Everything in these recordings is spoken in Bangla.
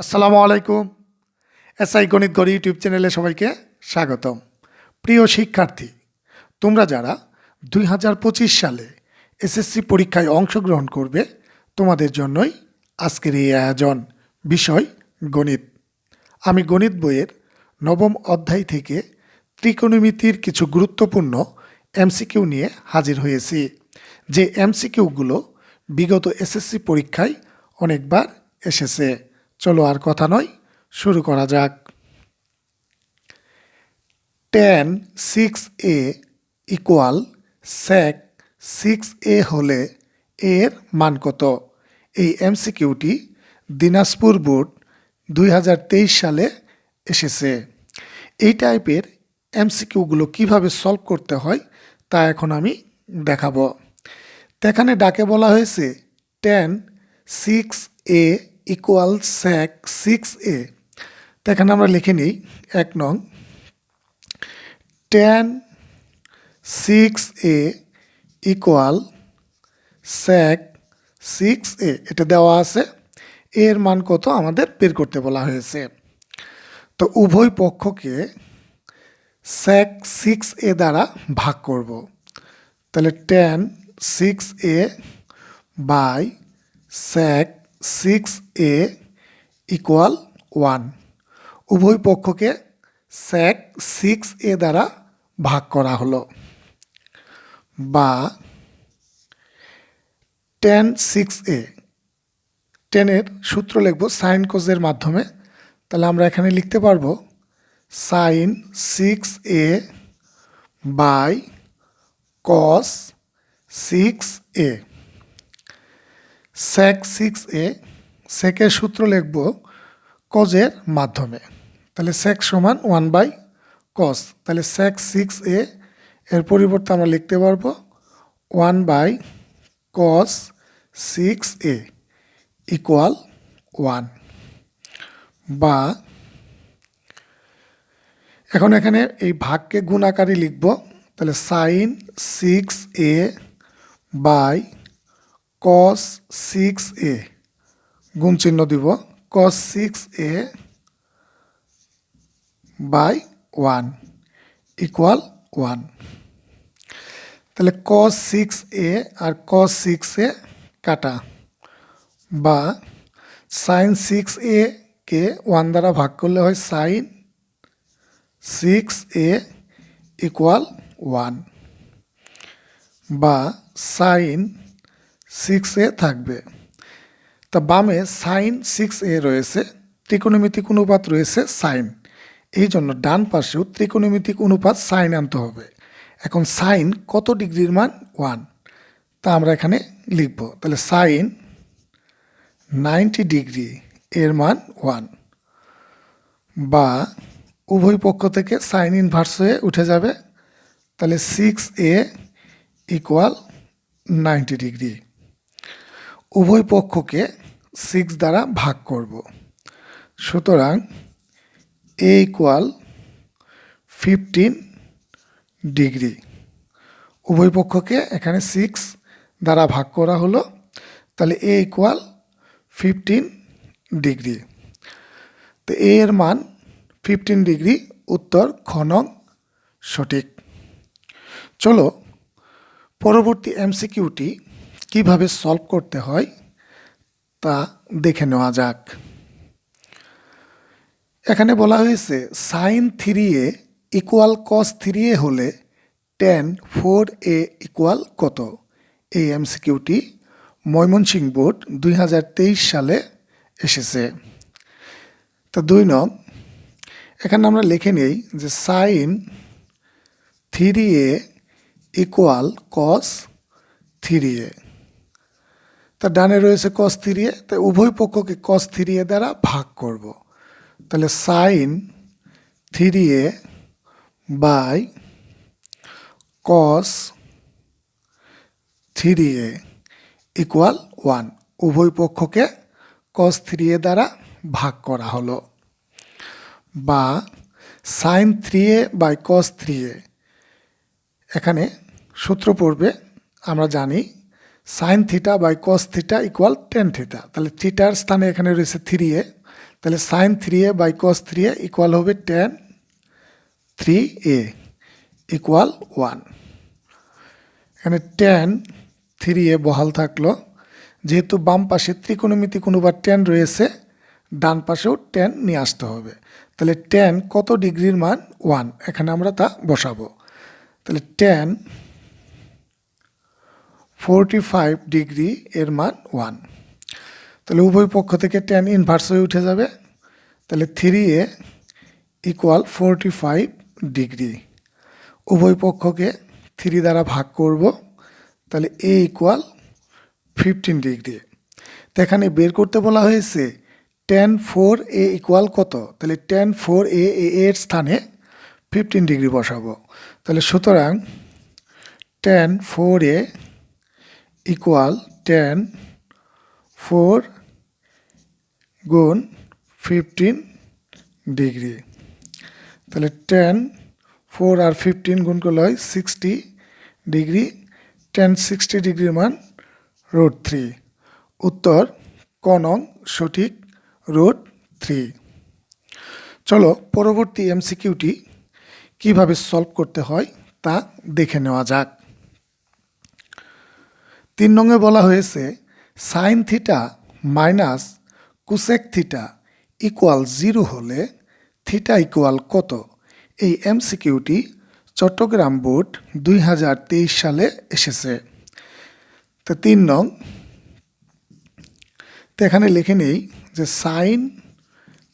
আসসালামু আলাইকুম। এসআই গণিত গড়ি ইউটিউব চ্যানেলে সবাইকে স্বাগতম। প্রিয় শিক্ষার্থী, তোমরা যারা দুই হাজার পঁচিশ সালে এসএসসি পরীক্ষায় অংশগ্রহণ করবে, তোমাদের জন্যই আজকের এই আয়োজন, বিষয় গণিত। আমি গণিত বইয়ের নবম অধ্যায় থেকে ত্রিকোণমিতির কিছু গুরুত্বপূর্ণ এমসিকিউ নিয়ে হাজির হয়েছি, যে এমসিকিউগুলো বিগত এসএসসি পরীক্ষায় অনেকবার এসেছে। চলো আর কথা নয়, শুরু করা যাক। Tan six A equal sec six A হলে এর মান কত? এই এমসিকিউটি দিনাজপুর বোর্ড দুই হাজার তেইশ সালে এসেছে। এই টাইপের এমসিকিউগুলো কীভাবে সলভ করতে হয় তা এখন আমি দেখাবো। এখানে ডাকে বলা হয়েছে tan six A equal sec six A তো এখানে আমরা লিখে নিই এক নং tan six A equal sec six A এটা দেওয়া আছে, এর মান কত আমাদের বের করতে বলা হয়েছে। তো উভয় পক্ষকে স্যাক সিক্স এ দ্বারা ভাগ করব। তাহলে tan six A by sec six A equal one উভয় পক্ষকে স্যাক সিক্স এ দ্বারা ভাগ করা হলো। বা টেন সিক্স এ টেনের সূত্র লিখব সাইন কোজের মাধ্যমে। তাহলে আমরা এখানে লিখতে পারব sin six A by cos six A sec six A সেকের সূত্র লিখব কজের মাধ্যমে। তাহলে সেক সমান ওয়ান বাই কস তাহলে সেক সিক্স এ এর পরিবর্তে আমরা লিখতে পারব one by cos six A equal one বা এখন এখানে এই ভাগকে গুণ লিখব। তাহলে sin six A by cos six A গুণ চিহ্ন দিব cos six A by one equal one তাহলে cos six A R cos six A কাটা, বা সাইন সিক্স এ কে ওয়ান দ্বারা ভাগ করলে হয় sin six A equal one বা সাইন সিক্স এ থাকবে। তা বামে সাইন সিক্স এ রয়েছে, ত্রিকোণমিতিক অনুপাত রয়েছে সাইন এই জন্য ডান পাশেও ত্রিকোণমিতিক অনুপাত সাইন আনতে হবে। এখন সাইন কত ডিগ্রির মান? ওয়ান তা আমরা এখানে লিখব। তাহলে সাইন নাইনটি ডিগ্রি, এর মান ওয়ান বা উভয় পক্ষ থেকে সাইন ইনভার্স হয়ে উঠে যাবে। তাহলে six A equal ninety degree. উভয় পক্ষকে সিক্স দ্বারা ভাগ করব। সুতরাং এ ইকুয়াল ফিফটিন ডিগ্রি উভয় পক্ষকে এখানে সিক্স দ্বারা ভাগ করা হলো। তাহলে এ ইকুয়াল ফিফটিন ডিগ্রি তো এ এর মান ফিফটিন ডিগ্রি উত্তর খনং সঠিক। চলো, পরবর্তী এমসিকিউটি কীভাবে সলভ করতে হয় তা দেখে নেওয়া যাক। এখানে বলা হয়েছে sin three A equal cos three A হলে টেন ফোর এ ইকুয়াল কত? এই এমসিকিউটি ময়মনসিং বোর্ড দুই হাজার তেইশ সালে এসেছে। তো দুই নং, এখানে আমরা লিখে নেই যে sin three A equal cos three A তার ডানে রয়েছে কস থ্রি এ তাই উভয় পক্ষকে কস থ্রি এ দ্বারা ভাগ করব। তাহলে sin three A by cos three A equal one উভয় পক্ষকে কস থ্রি এ দ্বারা ভাগ করা হলো। বা sin three A by cos three A এখানে সূত্র পড়বে, আমরা জানি sin theta by cos theta equal tan theta তাহলে থিটার স্থানে এখানে রয়েছে থ্রি এ তাহলে sin three A by cos three A equal হবে tan three A equal one এখানে টেন থ্রি এ বহাল থাকল। যেহেতু বাম পাশে ত্রিকোণমিতি কোনোবার টেন রয়েছে, ডান পাশেও টেন নিয়ে আসতে হবে। তাহলে টেন কত ডিগ্রির মান? ওয়ান এখানে আমরা তা বসাবো। তাহলে টেন ফোরটি ফাইভ ডিগ্রি এর মান ওয়ান তাহলে উভয় পক্ষ থেকে টেন ইনভার্স হয়ে উঠে যাবে। তাহলে three A equal forty five degree উভয় পক্ষকে থ্রি দ্বারা ভাগ করব। তাহলে এ ইকুয়াল ফিফটিন ডিগ্রি তো এখানে বের করতে বলা হয়েছে টেন ফোর এ ইকুয়াল কত? তাহলে টেন ফোর এ এর স্থানে ফিফটিন ডিগ্রি বসাবো। তাহলে সুতরাং tan four A equal tan four গুণ ফিফটিন ডিগ্রি তাহলে টেন ফোর আর ফিফটিন গুণ করলে হয় সিক্সটি ডিগ্রি টেন সিক্সটি ডিগ্রির মান রোড থ্রি উত্তর, কনং, সঠিক রোড থ্রি চলো পরবর্তী এমসিকিউটি কীভাবে সলভ করতে হয় তা দেখে নেওয়া যাক। তিন নঙে বলা হয়েছে sin theta minus cosec theta equal zero হলে থিটা ইকুয়াল কত? এই এমসিকিউটি চট্টগ্রাম বোর্ড দুই হাজার তেইশ সালে এসেছে। তো তিন নং, তো এখানে লিখে নেই যে sin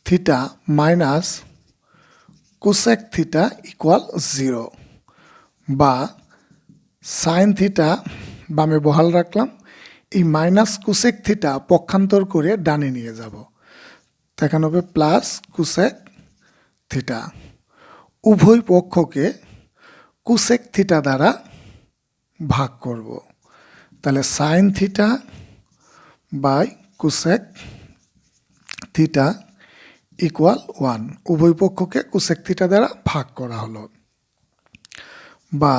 theta minus cosec theta equal zero বা সাইন থিটা বামে বহাল রাখলাম। এই মাইনাস কুসেক থিটা পক্ষান্তর করে ডানে নিয়ে যাব। দেখানো হবে প্লাস কুসেক থিটা উভয় পক্ষকে কুসেক থিটা দ্বারা ভাগ করব। তাহলে sin theta by cosec theta equal one উভয় পক্ষকে কুসেক থিটা দ্বারা ভাগ করা হলো। বা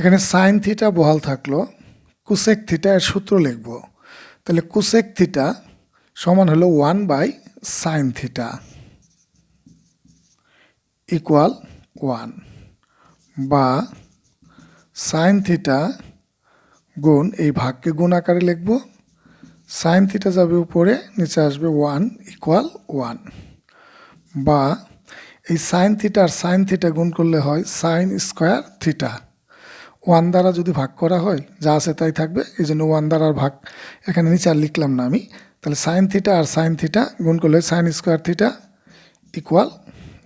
এখানে সাইন থিটা বহাল থাকল কুসেক থিটা এর সূত্র লিখব। তাহলে কুসেক থিটা সমান হলো one by sin theta equal one বা সাইন থিটা গুণ এই ভাগকে গুণ আকারে লিখব। সাইন থিটা যাবে উপরে, নিচে আসবে ওয়ান ইকুয়াল ওয়ান বা এই সাইন থিটা আর সাইন থিটা গুণ করলে হয় সাইন স্কোয়ার থিটা ওয়ান দ্বারা যদি ভাগ করা হয়, যা আছে তাই থাকবে, এই জন্য ওয়ান দ্বারা ভাগ, এখানে নিচে আর লিখলাম না আমি। তাহলে সাইন থিটা আর সাইন থিটা গুণ করলে sin square theta equal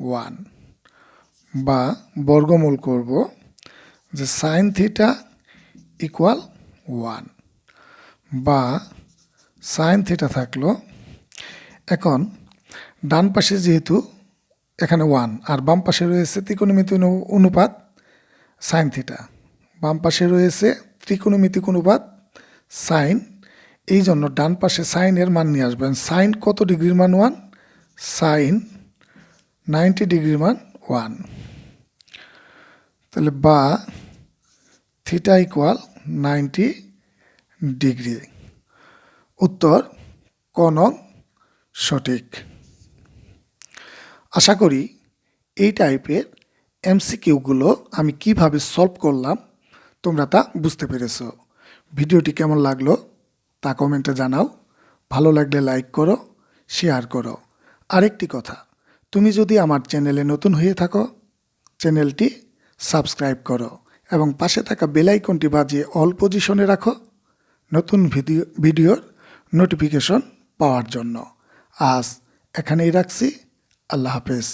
one বা বর্গমূল করব যে সাইন থিটা ইকুয়াল ওয়ান বা সাইন থিটা থাকল, এখন ডান পাশে যেহেতু এখানে ওয়ান আর বাম পাশে রয়েছে ত্রিকোণমিতি অনু- অনুপাত সাইন থিটা বাম পাশে রয়েছে ত্রিকোণমিতিক অনুপাত সাইন। এই জন্য ডান পাশে সাইনের মান নিয়ে আসবেন। সাইন কত ডিগ্রির মান ওয়ান? সাইন নাইনটি ডিগ্রির মান ওয়ান। তাহলে বা থিটা ইকুয়াল নাইনটি ডিগ্রি। উত্তর কনং সঠিক। আশা করি এই টাইপের এমসিকিউগুলো আমি কীভাবে সলভ করলাম তোমরা তা বুঝতে পেরেছ। ভিডিওটি কেমন লাগল তা কমেন্টে জানাও। ভালো লাগলে লাইক করো, শেয়ার করো। আরেকটি কথা, তুমি যদি আমার চ্যানেলে নতুন হয়ে থাকো, চ্যানেলটি সাবস্ক্রাইব করো এবং পাশে থাকা বেল আইকনটি বাজিয়ে অল পজিশনে রাখো নতুন ভিডিও, ভিডিওর নোটিফিকেশন পাওয়ার জন্য। আজ এখানেই রাখছি। আল্লাহ হাফেজ।